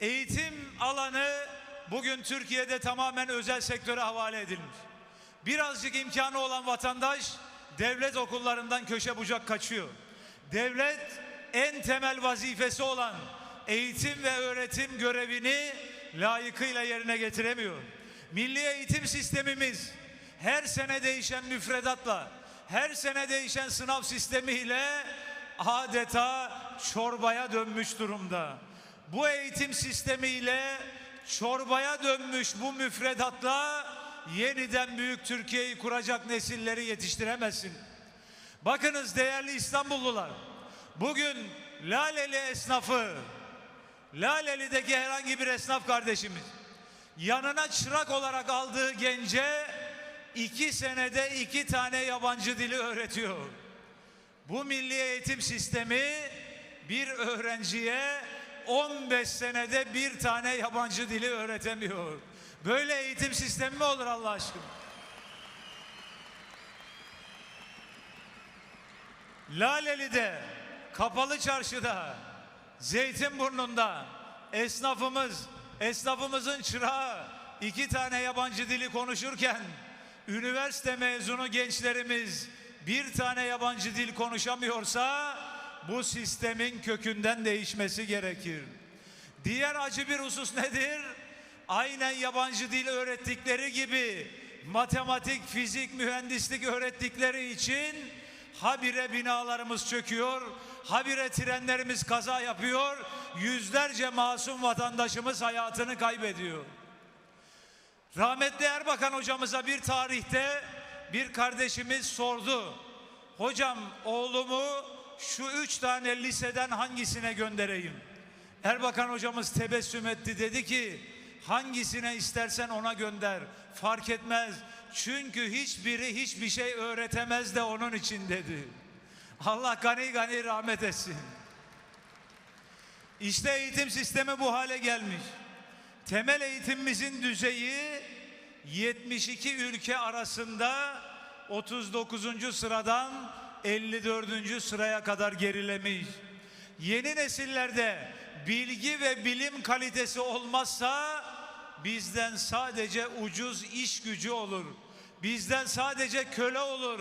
Eğitim alanı bugün Türkiye'de tamamen özel sektöre havale edilmiş. Birazcık imkanı olan vatandaş devlet okullarından köşe bucak kaçıyor. Devlet en temel vazifesi olan eğitim ve öğretim görevini layıkıyla yerine getiremiyor. Milli eğitim sistemimiz her sene değişen müfredatla, her sene değişen sınav sistemiyle adeta çorbaya dönmüş durumda. Bu eğitim sistemiyle çorbaya dönmüş bu müfredatla yeniden büyük Türkiye'yi kuracak nesilleri yetiştiremezsin. Bakınız değerli İstanbullular, bugün Laleli esnafı, Laleli'deki herhangi bir esnaf kardeşimiz yanına çırak olarak aldığı gence iki senede iki tane yabancı dili öğretiyor. Bu milli eğitim sistemi bir öğrenciye 15 senede bir tane yabancı dili öğretemiyor. Böyle eğitim sistemi mi olur Allah aşkına? Laleli'de, Kapalı Çarşı'da, Zeytinburnu'nda esnafımız, esnafımızın çırağı iki tane yabancı dili konuşurken üniversite mezunu gençlerimiz bir tane yabancı dil konuşamıyorsa bu sistemin kökünden değişmesi gerekir. Diğer acı bir husus nedir? Aynen yabancı dil öğrettikleri gibi matematik, fizik, mühendislik öğrettikleri için habire binalarımız çöküyor, habire trenlerimiz kaza yapıyor, yüzlerce masum vatandaşımız hayatını kaybediyor. Rahmetli Erbakan hocamıza bir tarihte bir kardeşimiz sordu. Hocam oğlumu şu üç tane liseden hangisine göndereyim? Erbakan hocamız tebessüm etti dedi ki hangisine istersen ona gönder fark etmez. Çünkü hiçbiri hiçbir şey öğretemez de onun için dedi. Allah gani gani rahmet etsin. İşte eğitim sistemi bu hale gelmiş. Temel eğitimimizin düzeyi 72 ülke arasında 39. sıradan 54. sıraya kadar gerilemiş. Yeni nesillerde bilgi ve bilim kalitesi olmazsa bizden sadece ucuz iş gücü olur. Bizden sadece köle olur.